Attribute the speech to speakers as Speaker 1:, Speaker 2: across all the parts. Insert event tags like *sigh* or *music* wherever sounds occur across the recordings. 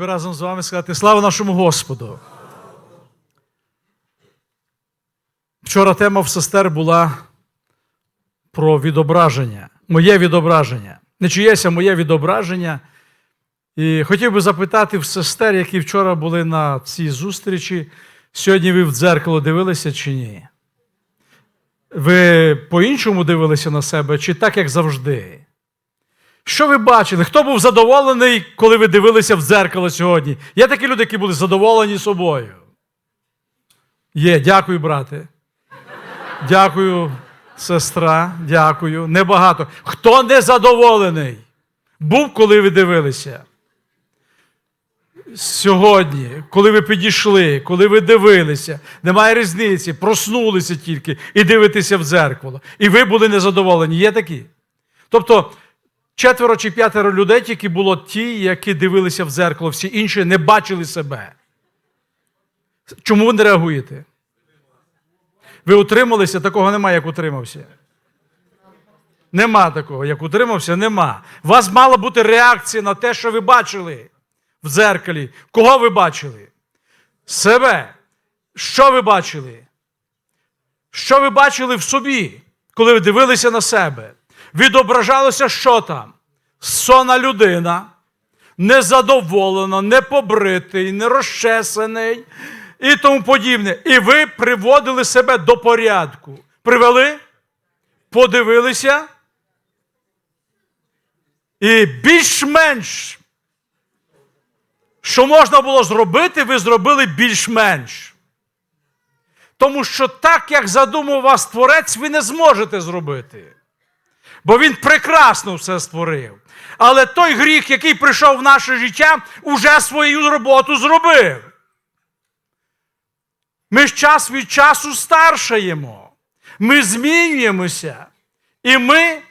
Speaker 1: Разом з вами сказати слава нашому Господу. Вчора тема в сестер була про відображення, моє відображення. Не чиєся моє відображення. І хотів би запитати в сестер, які вчора були на цій зустрічі, сьогодні ви в дзеркало дивилися чи ні? Ви по-іншому дивилися на себе, чи так, як завжди? Що ви бачили? Хто був задоволений, коли ви дивилися в дзеркало сьогодні? Є такі люди, які були задоволені собою. Є, дякую, брате. Дякую, сестра. Дякую. Небагато. Хто не задоволений? Був, коли ви дивилися? Сьогодні, коли ви підійшли, коли ви дивилися, немає різниці, проснулися тільки і дивитеся в дзеркало. І ви були незадоволені. Є такі? Тобто, четверо чи п'ятеро людей тільки було ті, які дивилися в дзеркало, всі інші не бачили себе. Чому ви не реагуєте? Ви утрималися, такого немає, як утримався. Нема такого, як утримався, нема. У вас мала бути реакція на те, що ви бачили в дзеркалі. Кого ви бачили? Себе. Що ви бачили? Що ви бачили в собі, коли ви дивилися на себе? Відображалося, що там? Сона людина, незадоволена, непобритий, нерозчесаний і тому подібне. І ви приводили себе до порядку. Привели? Подивилися? І більш-менш, що можна було зробити, ви зробили більш-менш. Тому що так, як задумав вас творець, ви не зможете зробити. Бо він прекрасно все створив. Але той гріх, який прийшов в наше життя, уже свою роботу зробив. Ми ж час від часу старшаємо. Ми змінюємося. І ми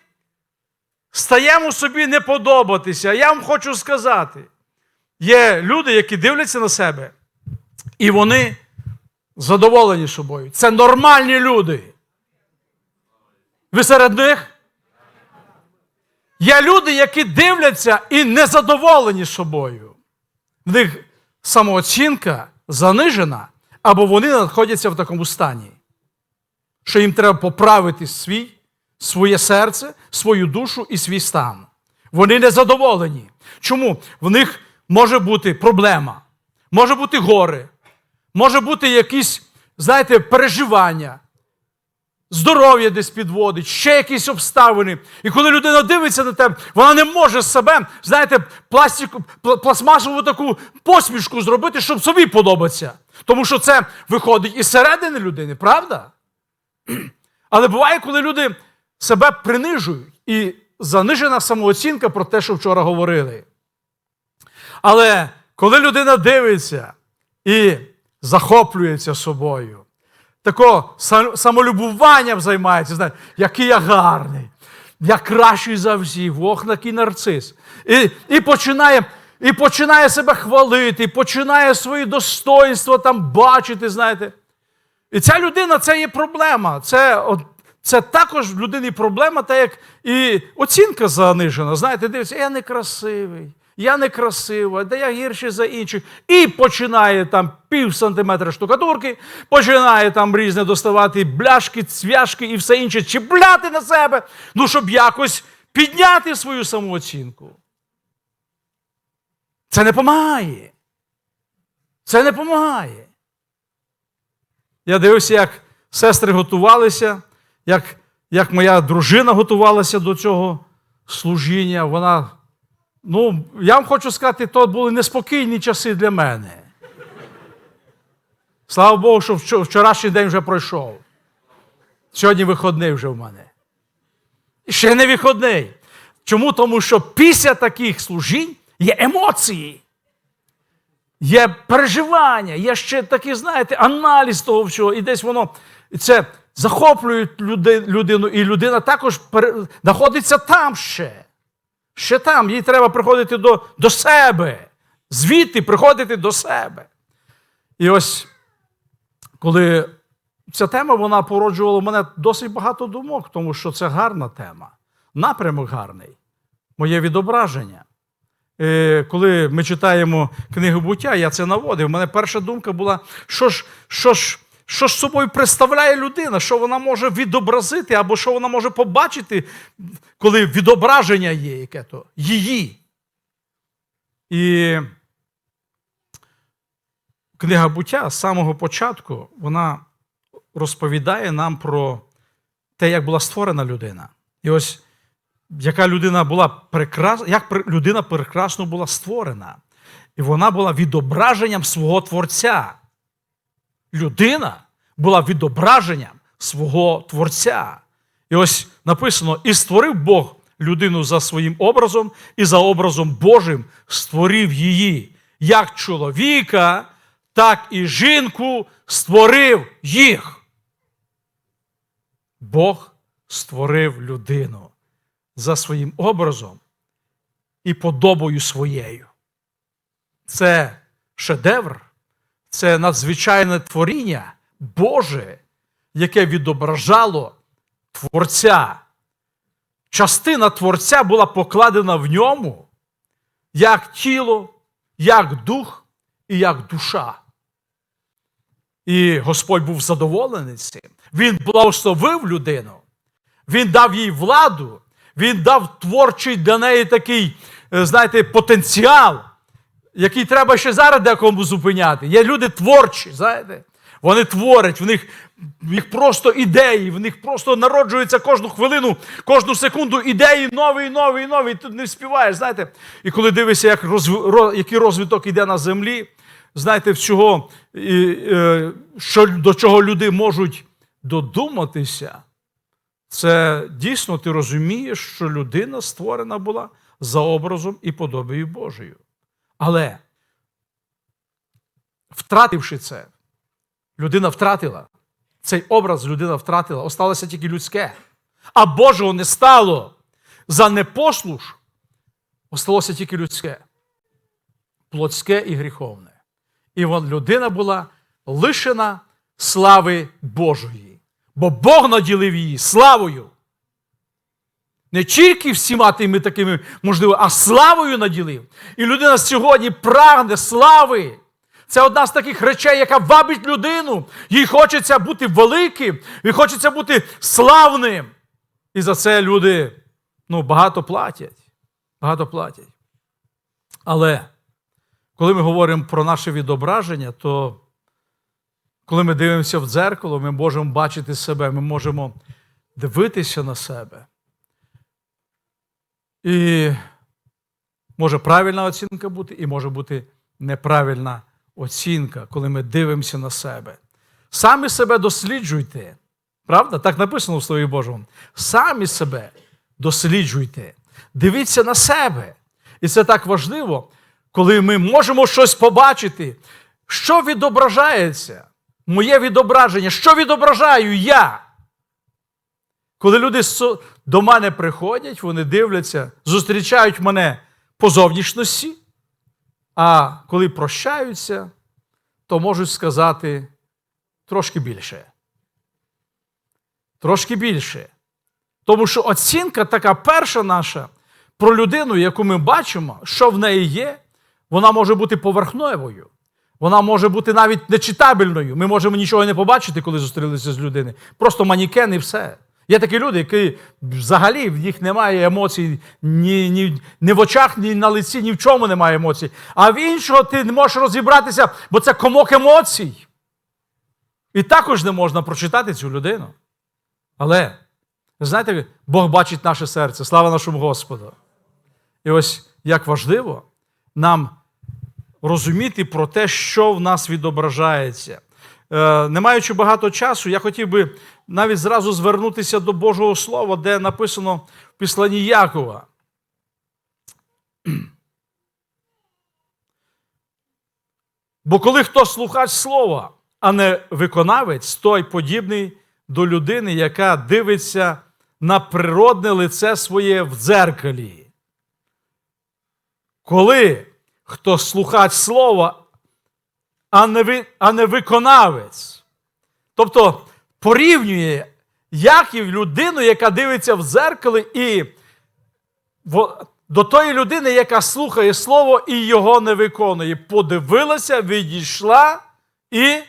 Speaker 1: стаємо собі не подобатися. Я вам хочу сказати: є люди, які дивляться на себе, і вони задоволені собою. Це нормальні люди. Ви серед них? Є люди, які дивляться і незадоволені собою. В них самооцінка занижена, або вони знаходяться в такому стані, що їм треба поправити свій, своє серце, свою душу і свій стан. Вони незадоволені. Чому? В них може бути проблема, може бути горе, може бути якісь, знаєте, переживання здоров'я десь підводить, ще якісь обставини. І коли людина дивиться на тебе, вона не може з себе, знаєте, пластику, пластмасову таку посмішку зробити, щоб собі подобатися. Тому що це виходить із середини людини, правда? *clears throat* Але буває, коли люди себе принижують і занижена самооцінка про те, що вчора говорили. Але коли людина дивиться і захоплюється собою, тако са- самолюбуванням займається, знаєте, який я гарний, я кращий за всіх, ох, який нарцис. І, і, починає, і починає себе хвалити, і починає свої достоинства там бачити, знаєте. І ця людина це є проблема. Це, це також в людині проблема, так як і оцінка занижена. Знаєте, дивиться, я не красивий, я не красива, де я гірший за інших. І починає там пів сантиметра штукатурки, починає там різне доставати бляшки, цвяшки і все інше, чіпляти на себе, ну, щоб якось підняти свою самооцінку. Це не допомагає. Це не допомагає. Я дивився, як сестри готувалися, як, як моя дружина готувалася до цього служіння. Вона, ну, я вам хочу сказати, то були неспокійні часи для мене. Слава Богу, що вчорашній день вже пройшов. Сьогодні виходний вже в мене. І ще не виходний. Чому? Тому що після таких служінь є емоції. Є переживання, є ще такий, знаєте, аналіз того всього, і десь воно це захоплює людину, і людина також знаходиться там ще. Ще там, їй треба приходити до, до себе, звідти приходити до себе. І ось, коли ця тема вона породжувала в мене досить багато думок, тому що це гарна тема, напрямок гарний, моє відображення. е, коли ми читаємо книгу буття, я це наводив. У мене перша думка була, що ж, що ж, що ж собою представляє людина, що вона може відобразити, або що вона може побачити, коли відображення є яке то її. І книга буття з самого початку вона розповідає нам про те, як була створена людина. І ось яка людина була прекрасна, як людина прекрасно була створена. І вона була відображенням свого Творця. Людина була відображенням свого Творця. І ось написано: і створив Бог людину за своїм образом, і за образом Божим створив її, як чоловіка, так і жінку створив їх. Бог створив людину за своїм образом і подобою своєю. Це шедевр, це надзвичайне творіння Боже, яке відображало Творця. Частина Творця була покладена в ньому як тіло, як дух і як душа. І Господь був задоволений цим. Він благословив людину, він дав їй владу, він дав творчий для неї такий, е, знаєте, потенціал, який треба ще зараз декому зупиняти. Є люди творчі, знаєте. Вони творять, в них, в них просто ідеї, в них просто народжуються кожну хвилину, кожну секунду ідеї нові, нові, нові. І тут не співаєш, знаєте. І коли дивишся, як розв... який розвиток іде на землі, знаєте, всього, і, е, що, до чого люди можуть додуматися, це дійсно ти розумієш, що людина створена була за образом і подобою Божою. Але, втративши це, людина втратила. Цей образ людина втратила, осталося тільки людське. А Божого не стало. За непослуш осталося тільки людське, плотське і гріховне. І вон людина була лишена слави Божої. Бо Бог наділив її славою. Не тільки всіма тими такими, можливо, а славою наділив. І людина сьогодні прагне слави. Це одна з таких речей, яка вабить людину. Їй хочеться бути великим, їй хочеться бути славним. І за це люди ну, багато платять. Багато платять. Але коли ми говоримо про наше відображення, то коли ми дивимося в дзеркало, ми можемо бачити себе, ми можемо дивитися на себе. І може правильна оцінка бути, і може бути неправильна оцінка, коли ми дивимося на себе. Самі себе досліджуйте. Правда? Так написано в Слові Божому. Самі себе досліджуйте. Дивіться на себе. І це так важливо, коли ми можемо щось побачити, що відображається. Моє відображення, що відображаю я. Коли люди до мене приходять, вони дивляться, зустрічають мене по зовнішності, а коли прощаються, то можуть сказати трошки більше. Трошки більше. Тому що оцінка така перша наша про людину, яку ми бачимо, що в неї є, вона може бути поверхневою. Вона може бути навіть нечитабельною. Ми можемо нічого не побачити, коли зустрілися з людиною. Просто манікен і все. Є такі люди, які взагалі в них немає емоцій ні, ні, ні в очах, ні на лиці, ні в чому немає емоцій. А в іншого ти не можеш розібратися, бо це комок емоцій. І також не можна прочитати цю людину. Але, знаєте, Бог бачить наше серце. Слава нашому Господу. І ось як важливо нам розуміти про те, що в нас відображається. Е, не маючи багато часу, я хотів би навіть зразу звернутися до Божого Слова, де написано в післанні Якова. Бо коли хто слухач слова, а не виконавець, той подібний до людини, яка дивиться на природне лице своє в дзеркалі. Коли хто слухач слова, а не, ви, а не виконавець. Тобто порівнює Яків людину, яка дивиться в дзеркало і до тої людини, яка слухає слово і його не виконує. Подивилася, відійшла і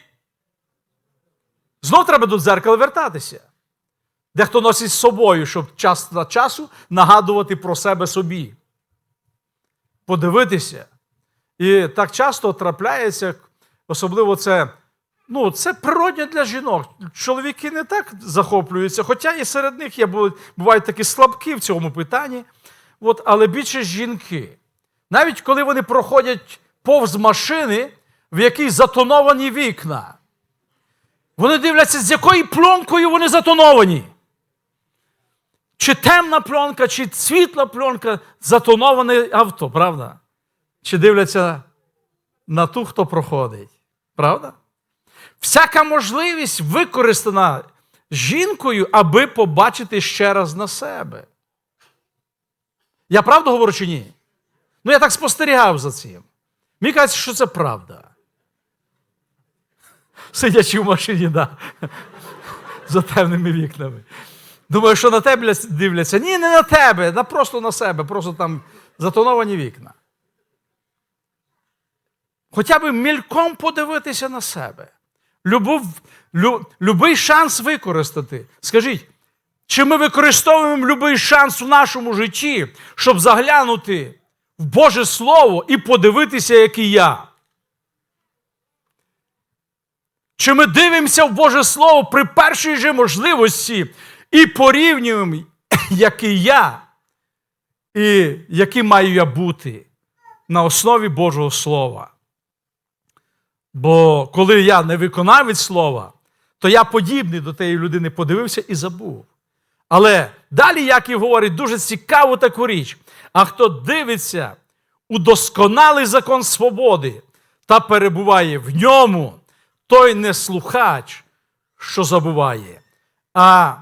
Speaker 1: знов треба до дзеркала вертатися. Дехто носить з собою, щоб час на часу нагадувати про себе собі. Подивитися. І так часто трапляється, особливо це, ну, це природне для жінок. Чоловіки не так захоплюються, хоча і серед них є, бувають такі слабкі в цьому питанні. От, але більше жінки. Навіть коли вони проходять повз машини, в якій затоновані вікна, вони дивляться, з якою пленкою вони затоновані. Чи темна пленка, чи світла пленка, затоноване авто, правда? Чи дивляться на ту, хто проходить. Правда? Всяка можливість використана жінкою, аби побачити ще раз на себе. Я правду говорю чи ні? Ну, я так спостерігав за цим. Мені кажеться, що це правда. Сидячи в машині, да. за темними вікнами. Думаю, що на тебе дивляться. Ні, не на тебе, просто на себе, просто там затоновані вікна. Хоча б мільком подивитися на себе. Любов, лю, любий шанс використати. Скажіть, чи ми використовуємо любий шанс в нашому житті, щоб заглянути в Боже Слово і подивитися, який я? Чи ми дивимося в Боже Слово при першій же можливості і порівнюємо, *coughs* який я, і яким маю я бути на основі Божого Слова? Бо коли я не виконавець слова, то я подібний до тієї людини подивився і забув. Але далі Яків говорить дуже цікаву таку річ. А хто дивиться у досконалий закон свободи та перебуває в ньому, той не слухач, що забуває, а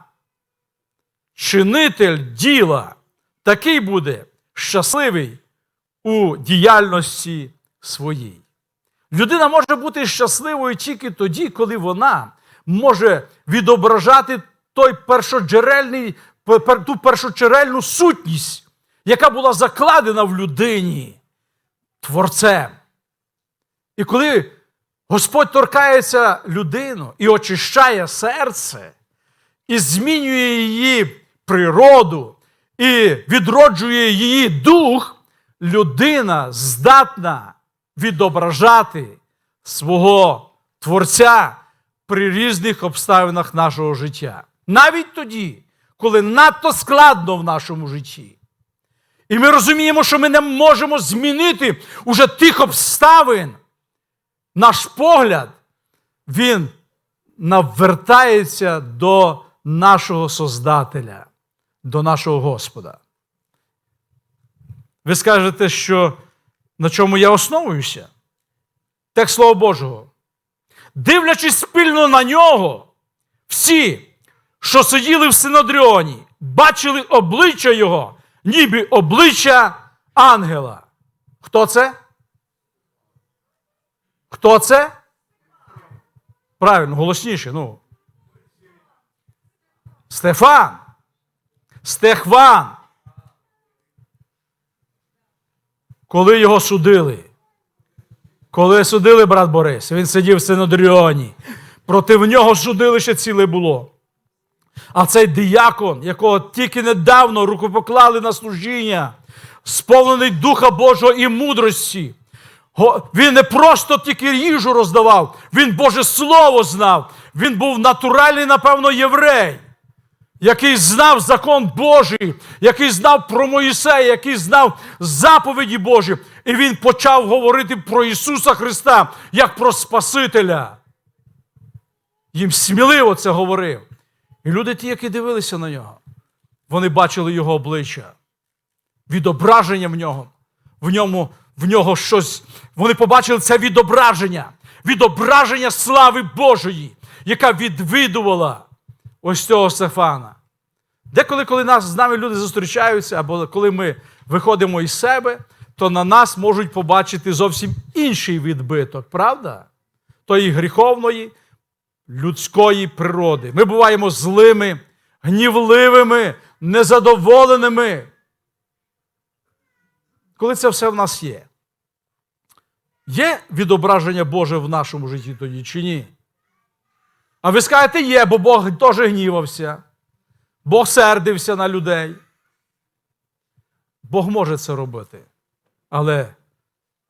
Speaker 1: чинитель діла такий буде щасливий у діяльності своїй. Людина може бути щасливою тільки тоді, коли вона може відображати той першоджерельний, ту першоджерельну сутність, яка була закладена в людині Творцем. І коли Господь торкається людину і очищає серце, і змінює її природу, і відроджує її дух, людина здатна відображати свого Творця при різних обставинах нашого життя. Навіть тоді, коли надто складно в нашому житті. І ми розуміємо, що ми не можемо змінити уже тих обставин. Наш погляд, він навертається до нашого Создателя, до нашого Господа. Ви скажете, що на чому я основуюся? Текст Слова Божого. Дивлячись спільно на нього, всі, що сиділи в Синодріоні, бачили обличчя Його, ніби обличчя ангела. Хто це? Хто це? Правильно, голосніше. ну. Стефан. Стехван. Коли його судили. Коли судили брат Борис, він сидів в Синодріоні. Проти нього судилище ціле було. А цей діякон, якого тільки недавно рукопоклали на служіння, сповнений Духа Божого і мудрості. Він не просто тільки їжу роздавав, він Боже Слово знав. Він був натуральний, напевно, єврей, який знав закон Божий, який знав про Моїсея, який знав заповіді Божі. І він почав говорити про Ісуса Христа як про Спасителя. Їм сміливо це говорив. І люди ті, які дивилися на нього, вони бачили його обличчя, відображення в нього, в ньому, в нього щось. Вони побачили це відображення, відображення слави Божої, яка відвідувала ось цього Стефана. Деколи, коли нас з нами люди зустрічаються, або коли ми виходимо із себе, то на нас можуть побачити зовсім інший відбиток, правда? Тої гріховної, людської природи. Ми буваємо злими, гнівливими, незадоволеними. коли це все в нас є, є відображення Боже в нашому житті тоді чи ні? А ви скажете, є, бо Бог теж гнівався, Бог сердився на людей. Бог може це робити. Але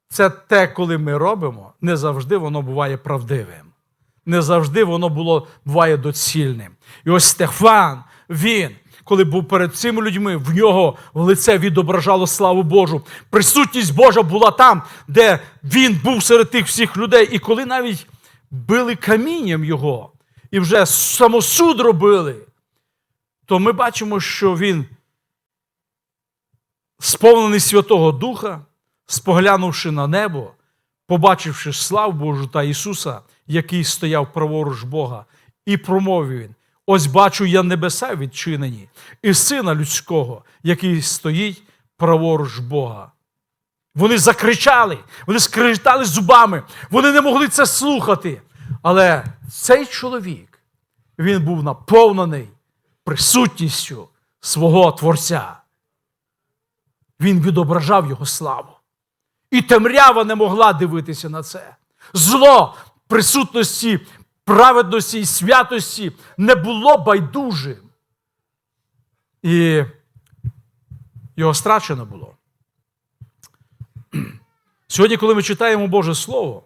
Speaker 1: це те, коли ми робимо, не завжди воно буває правдивим. Не завжди воно було, буває доцільним. І ось Стефан, він, коли був перед цими людьми, в нього в лице відображало славу Божу. Присутність Божа була там, де він був серед тих всіх людей. І коли навіть били камінням його, і вже самосуд робили, то ми бачимо, що він сповнений Святого Духа, споглянувши на небо, побачивши славу Божу та Ісуса, який стояв праворуч Бога, і промовив він: Ось бачу я небеса відчинені, і сина людського, який стоїть праворуч Бога. Вони закричали, вони скрижтали зубами, вони не могли це слухати. Але цей чоловік, він був наповнений присутністю свого Творця. Він відображав його славу. І темрява не могла дивитися на це. Зло присутності, праведності і святості не було байдужим. І його страчено було. *clears throat* Сьогодні, коли ми читаємо Боже Слово,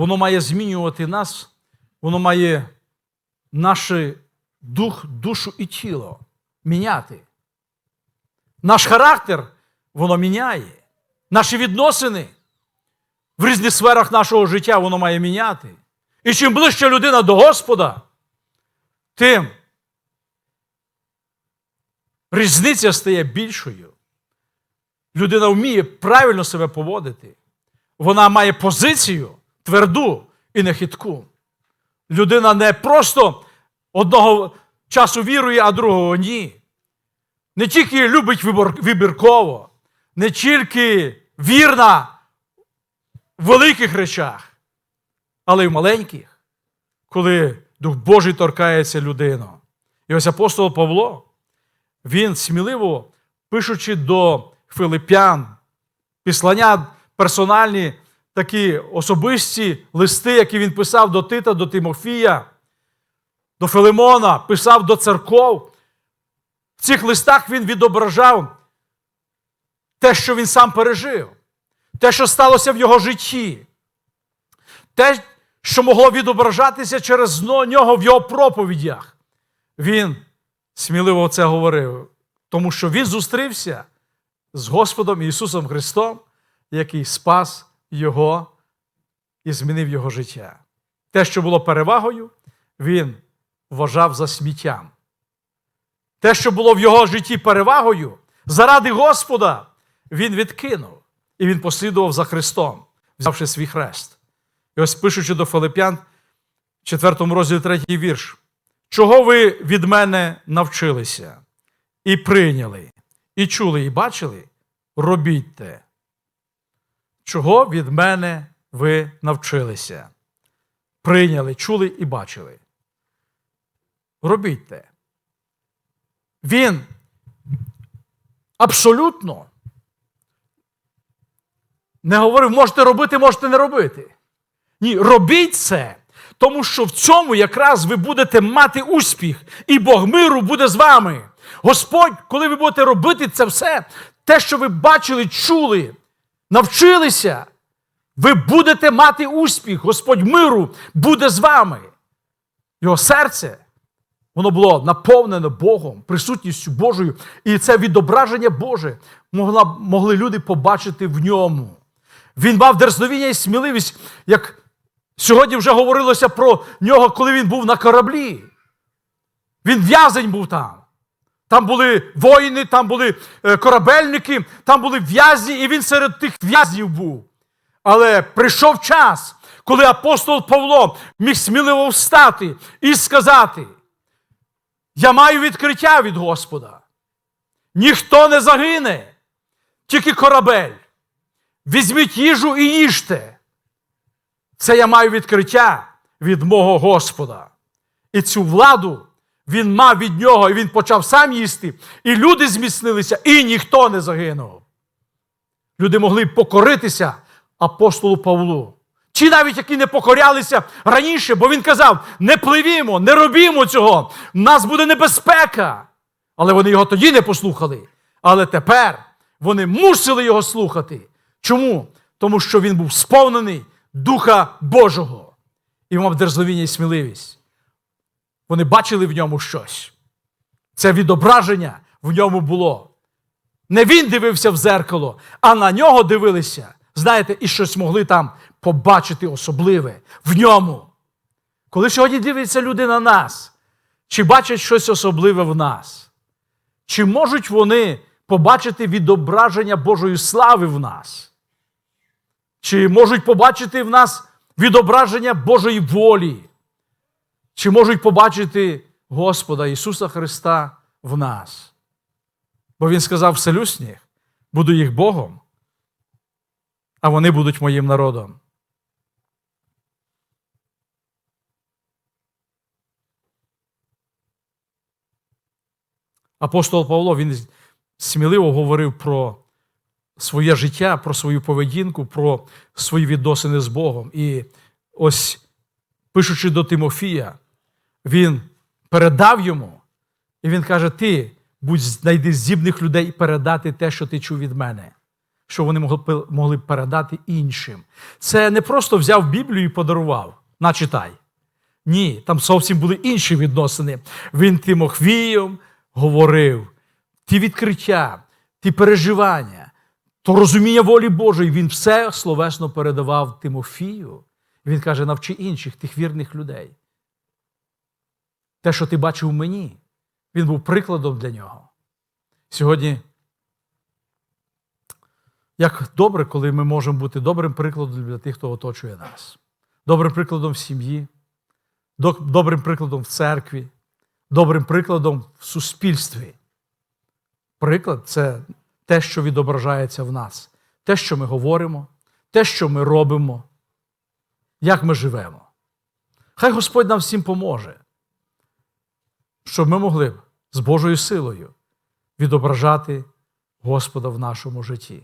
Speaker 1: воно має змінювати нас, воно має наш дух, душу і тіло міняти. Наш характер воно міняє. Наші відносини в різних сферах нашого життя воно має міняти. І чим ближче людина до Господа, тим різниця стає більшою. Людина вміє правильно себе поводити. Вона має позицію тверду і нехитку. Людина не просто одного часу вірує, а другого ні. Не тільки любить вибірково, не тільки вірна в великих речах, але й в маленьких, коли Дух Божий торкається людину. І ось апостол Павло, він сміливо, пишучи до Филип'ян, післання персональні такі особисті листи, які він писав до Тита, до Тимофія, до Филимона, писав до церков. В цих листах він відображав те, що він сам пережив, те, що сталося в його житті, те, що могло відображатися через нього в його проповідях. Він сміливо це говорив, тому що він зустрівся з Господом Ісусом Христом, який спас Його і змінив його життя. Те, що було перевагою, він вважав за сміттям. Те, що було в його житті перевагою, заради Господа, він відкинув. І він послідував за Христом, взявши свій хрест. І ось пишучи до Филип'ян, 4 розділі 3 вірш. Чого ви від мене навчилися і прийняли, і чули, і бачили, робіть те. Чого від мене ви навчилися? Прийняли, чули і бачили. Робіть те. Він абсолютно не говорив, можете робити, можете не робити. Ні, робіть це, тому що в цьому якраз ви будете мати успіх, і Бог миру буде з вами. Господь, коли ви будете робити це все, те, що ви бачили, чули, навчилися, ви будете мати успіх. Господь миру буде з вами. Його серце, воно було наповнене Богом, присутністю Божою, і це відображення Боже могла, могли люди побачити в ньому. Він мав дерзновіння і сміливість, як сьогодні вже говорилося про нього, коли він був на кораблі. Він в'язень був там. Там були воїни, там були е, корабельники, там були в'язні, і він серед тих в'язнів був. Але прийшов час, коли апостол Павло міг сміливо встати і сказати: Я маю відкриття від Господа. Ніхто не загине, тільки корабель. Візьміть їжу і їжте. Це я маю відкриття від мого Господа. І цю владу він мав від нього, і він почав сам їсти. І люди зміцнилися, і ніхто не загинув. люди могли покоритися апостолу Павлу. Ті навіть, які не покорялися раніше, бо він казав: не пливімо, не робімо цього, в нас буде небезпека. Але вони його тоді не послухали. Але тепер вони мусили його слухати. Чому? Тому що він був сповнений Духа Божого і мав дерзновіння і сміливість. Вони бачили в ньому щось. Це відображення в ньому було. Не він дивився в зеркало, а на нього дивилися. Знаєте, і щось могли там побачити особливе в ньому. Коли сьогодні дивляться люди на нас, чи бачать щось особливе в нас? Чи можуть вони побачити відображення Божої слави в нас? Чи можуть побачити в нас відображення Божої волі? Чи можуть побачити Господа Ісуса Христа в нас? Бо Він сказав: вселю з буду їх Богом, а вони будуть моїм народом. Апостол Павло він сміливо говорив про своє життя, про свою поведінку, про свої відносини з Богом. І ось, пишучи до Тимофія, він передав йому, і він каже: Ти будь знайди здібних людей і передати те, що ти чув від мене, що вони могли, б передати іншим. Це не просто взяв Біблію і подарував, начитай. Ні, там зовсім були інші відносини. Він Тимофієм говорив ті відкриття, ті переживання, то розуміння волі Божої, він все словесно передавав Тимофію. Він каже: навчи інших, тих вірних людей. Те, що ти бачив в мені, він був прикладом для нього. Сьогодні, як добре, коли ми можемо бути добрим прикладом для тих, хто оточує нас, добрим прикладом в сім'ї, добрим прикладом в церкві, добрим прикладом в суспільстві. Приклад це те, що відображається в нас, те, що ми говоримо, те, що ми робимо, як ми живемо. Хай Господь нам всім поможе, щоб ми могли з Божою силою відображати Господа в нашому житті.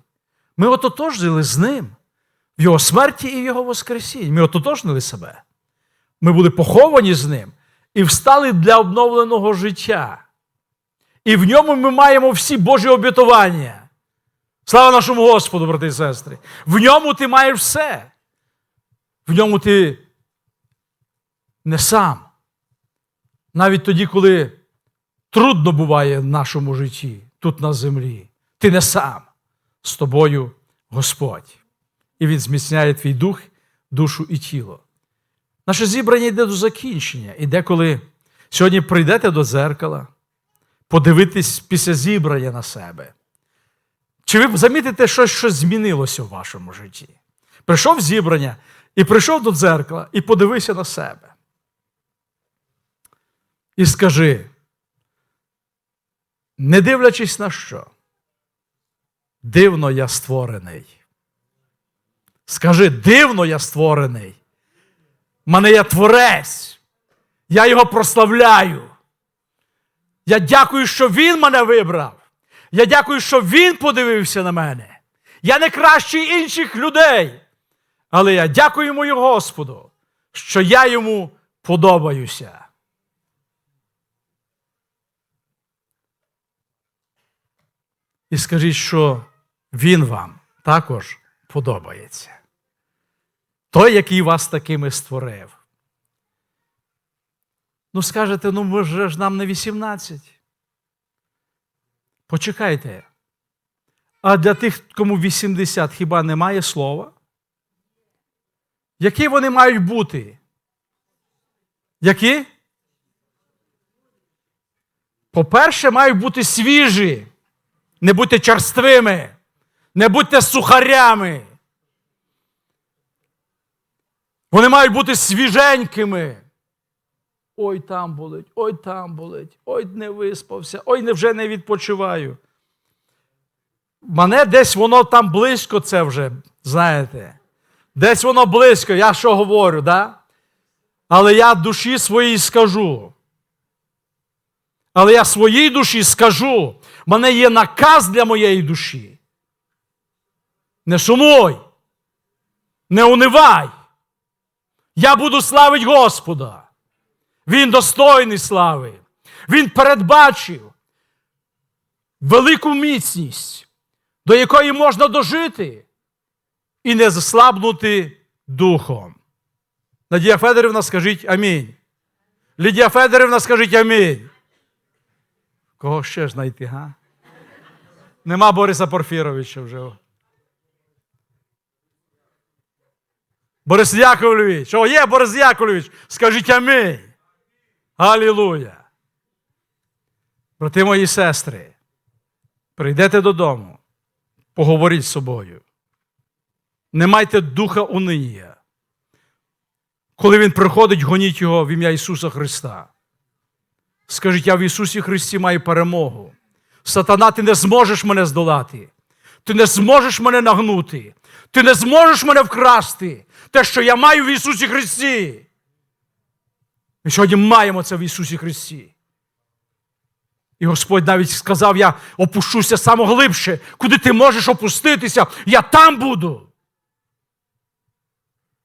Speaker 1: Ми ототожнили з Ним в Його смерті і в Його Воскресінні. Ми ототожнили себе. Ми були поховані з Ним і встали для обновленого життя. І в ньому ми маємо всі Божі обітування. Слава нашому Господу, брати і сестри! В ньому ти маєш все. В ньому ти не сам. Навіть тоді, коли трудно буває в нашому житті, тут на землі, ти не сам. З тобою Господь. І Він зміцняє твій дух, душу і тіло. Наше зібрання йде до закінчення. І деколи сьогодні прийдете до дзеркала, подивитись після зібрання на себе. Чи ви замітите, що щось змінилося в вашому житті? Прийшов зібрання і прийшов до дзеркала і подивися на себе. І скажи, не дивлячись на що, дивно я створений. Скажи, дивно я створений. Мене я творець. Я його прославляю. Я дякую, що Він мене вибрав. Я дякую, що Він подивився на мене. Я не кращий інших людей. Але я дякую мою Господу, що я йому подобаюся. І скажіть, що Він вам також подобається. Той, який вас такими створив. Ну, скажете, ну може ж нам не 18. Почекайте. А для тих, кому 80, хіба немає слова? Які вони мають бути? Які? По-перше, мають бути свіжі. Не будьте черствими, не будьте сухарями. Вони мають бути свіженькими. Ой там болить, ой там болить, ой не виспався, ой не вже не відпочиваю. Мене десь воно там близько, це вже, знаєте. Десь воно близько, я що говорю, да? Але я душі своїй скажу. Але я своїй душі скажу, в мене є наказ для моєї душі. Не сумуй, не унивай. Я буду славить Господа. Він достойний слави. Він передбачив велику міцність, до якої можна дожити і не заслабнути духом. Надія Федорівна, скажіть амінь. Лідія Федорівна, скажіть амінь. Кого ще знайти, га? Нема Бориса Порфіровича вже. Борис Яковлевич, о, є Борис Яковлевич, скажіть амінь. Алілуя. Брати мої сестри, прийдете додому, поговоріть з собою. Не майте духа унинія. Коли він приходить, гоніть його в ім'я Ісуса Христа. Скажіть, я в Ісусі Христі маю перемогу. Сатана, ти не зможеш мене здолати. Ти не зможеш мене нагнути. Ти не зможеш мене вкрасти. Те, що я маю в Ісусі Христі. Ми сьогодні маємо це в Ісусі Христі. І Господь навіть сказав: я опущуся самоглибше, куди ти можеш опуститися, я там буду.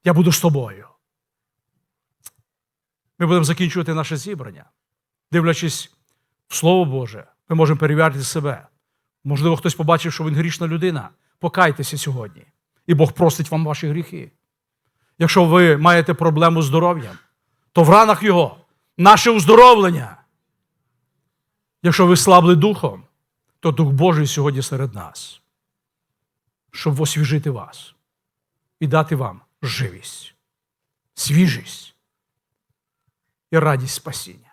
Speaker 1: Я буду з тобою. Ми будемо закінчувати наше зібрання. Дивлячись в Слово Боже, ми можемо перевірити себе. Можливо, хтось побачив, що він грішна людина. Покайтеся сьогодні, і Бог простить вам ваші гріхи. Якщо ви маєте проблему з здоров'ям, то в ранах Його наше уздоровлення. Якщо ви слабли духом, то Дух Божий сьогодні серед нас, щоб освіжити вас і дати вам живість, свіжість і радість спасіння.